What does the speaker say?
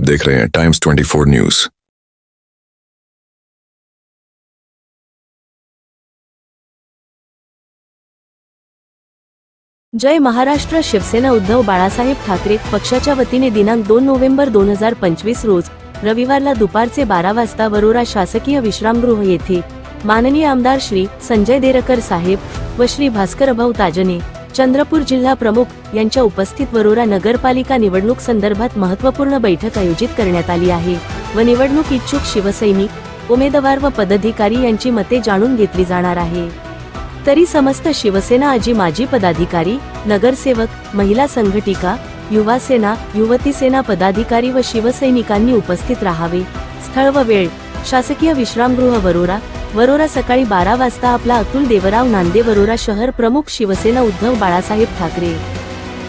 देख रहे हैं टाइम्स 24 न्यूज़ जय महाराष्ट्र, शिवसेना उद्धव बाळासाहेब ठाकरे पक्षाच्या वतीने दिनांक दोन नोव्हेंबर दोन हज़ार पंचवीस रोज, रविवारला दुपारचे बारा वाजता वरोरा शासकीय विश्रामगृह येथे. माननीय आमदार श्री संजय देरकर साहेब व श्री भास्कर भास्करभाऊ ताजने. चंद्रपूर जिल्हा प्रमुख यांच्या उपस्थित वरोरा नगरपालिका निवडणूक संदर्भात महत्त्वपूर्ण बैठक आयोजित करण्यात आली आहे व निवडणूक इच्छुक शिवसैनिक उमेदवार व पदाधिकारी यांची मते जाणून घेतली जाणार आहे. तरी समस्त शिवसेना आजी माजी पदाधिकारी नगरसेवक महिला संघटिका युवा सेना युवती सेना पदाधिकारी व शिवसैनिकांनी उपस्थित राहावे. स्थळ व वेळ शासकीय विश्रामगृह वरोरा वरोरा सकाळी बारा वाजता आपला अतुल देवराव नांदे वरोरा शहर प्रमुख शिवसेना उद्धव बाळासाहेब ठाकरे.